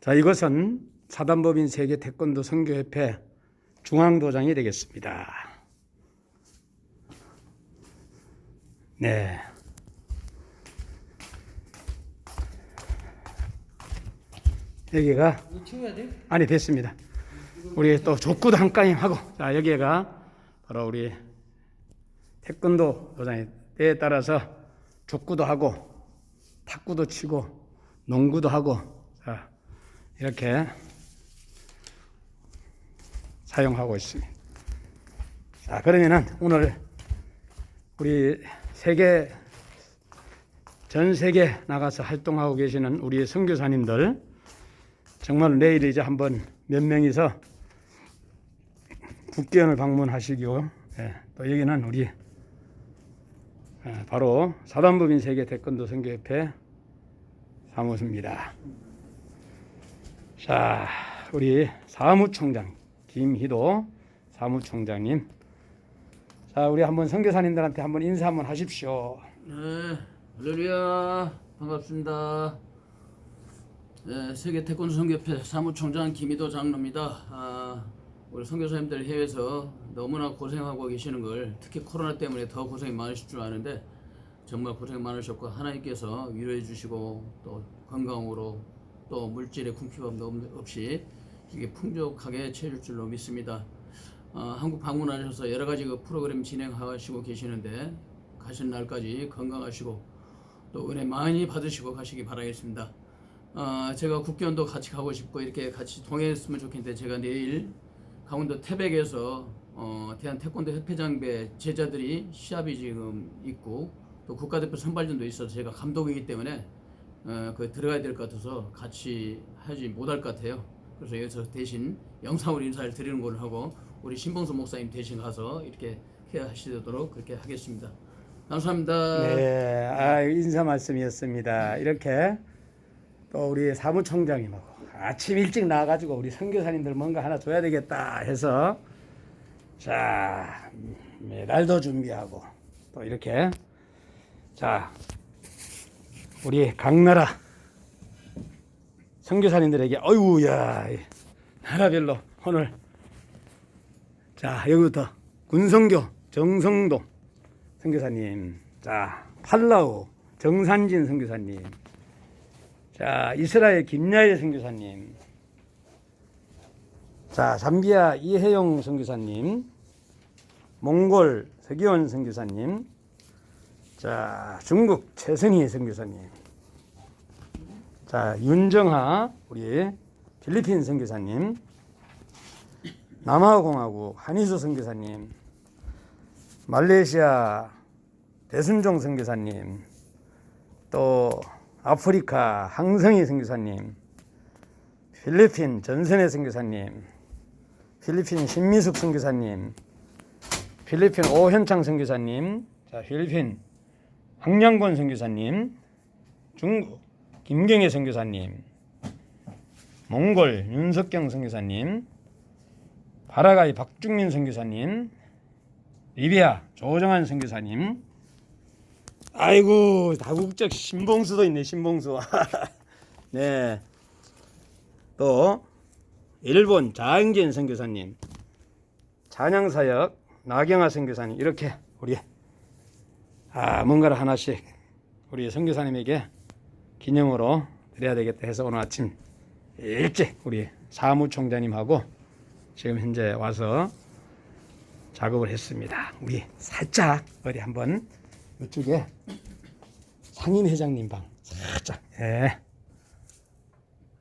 자, 이것은 사단법인 세계 태권도 선교협회 중앙도장이 되겠습니다. 네. 여기가 돼? 아니 됐습니다. 우리 또 족구도 한 까임 하고 자 여기가 바로 우리 태권도 도장에 때에 따라서 족구도 하고 탁구도 치고 농구도 하고 자 이렇게 사용하고 있습니다. 자 그러면은 오늘 우리 세계 전 세계 나가서 활동하고 계시는 우리 선교사님들 정말 내일 이제 한번 몇 명이서 국기원을 방문하시고 예, 또 여기는 우리 예, 바로 사단법인 세계 태권도 선교협회 사무소입니다. 자, 우리 사무총장 김희도 사무총장님, 자 우리 한번 선교사님들한테 한번 인사 한번 하십시오. 네, 할렐루야 반갑습니다. 네, 세계 태권도 선교협회 사무총장 김희도 장로입니다. 아, 우리 선교사님들 해외에서 너무나 고생하고 계시는 걸 특히 코로나 때문에 더 고생이 많으실 줄 아는데 정말 고생 많으셨고 하나님께서 위로해 주시고 또 건강으로 또 물질의 궁핍함 없이 이게 풍족하게 채울 줄로 믿습니다. 어, 한국 방문하셔서 여러 가지 그 프로그램 진행하시고 계시는데 가신 날까지 건강하시고 또 은혜 많이 받으시고 가시기 바라겠습니다. 어, 제가 국견도 같이 가고 싶고 이렇게 같이 동행했으면 좋겠는데 제가 내일 강원도 태백에서 어, 대한 태권도 협회장배 제자들이 시합이 지금 있고 또 국가대표 선발전도 있어서 제가 감독이기 때문에 어, 그 들어가야 될 것 같아서 같이 하지 못할 것 같아요. 그래서 여기서 대신 영상으로 인사를 드리는 걸로 하고 우리 신봉수 목사님 대신 가서 이렇게 해 하시도록 그렇게 하겠습니다. 감사합니다. 네, 아, 인사 말씀이었습니다. 이렇게 또 우리 사무총장님하고 아침 일찍 나와가지고 우리 선교사님들 뭔가 하나 줘야 되겠다 해서 자 메달도 준비하고 또 이렇게 자 우리 각 나라 선교사님들에게 어유야 나라별로 오늘. 자 여기부터 군성교 정성도 선교사님, 자 팔라우 정산진 선교사님, 자 이스라엘 김야일 선교사님, 자 잠비아 이혜영 선교사님, 몽골 서기원 선교사님, 자 중국 최선희 선교사님, 자 윤정하 우리 필리핀 선교사님, 남아공화국 한희수 선교사님. 말레이시아 배순종 선교사님, 또 아프리카 항성희 선교사님, 필리핀 전선혜 선교사님, 필리핀 신미숙 선교사님, 필리핀 오현창 선교사님, 자 필리핀 황량권 선교사님, 중국 김경애 선교사님, 몽골 윤석경 선교사님, 바라가이 박중민 선교사님, 리비아 조정환 선교사님. 아이고 다국적 신봉수도 있네 신봉수. 네. 또 일본 자은진 선교사님, 찬양사역 나경아 선교사님 이렇게 우리 아 뭔가를 하나씩 우리 선교사님에게 기념으로 드려야 되겠다 해서 오늘 아침 일찍 우리 사무총장님하고 지금 현재 와서 작업을 했습니다. 우리 살짝 어디 한번 이쪽에 상인 회장님 방 살짝 예.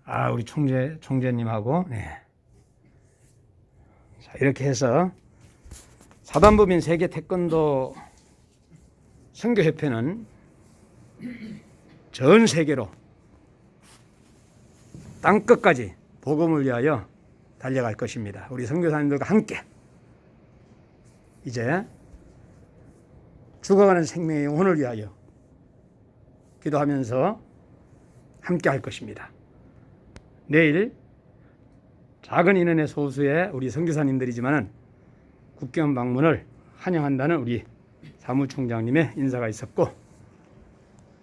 아 우리 총재 총재님하고 네. 자 이렇게 해서 사단법인 세계 태권도 선교협회는 전 세계로 땅 끝까지 복음을 위하여 달려갈 것입니다. 우리 선교사님들과 함께 이제 죽어가는 생명의 영혼을 위하여 기도하면서 함께 할 것입니다. 내일 작은 인원의 소수의 우리 선교사님들이지만은 국경 방문을 환영한다는 우리 사무총장님의 인사가 있었고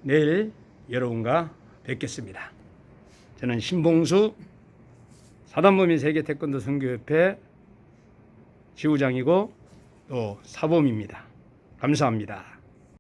내일 여러분과 뵙겠습니다. 저는 신봉수 사단법인 세계 태권도 선교협회 지부장이고 또 사범입니다. 감사합니다.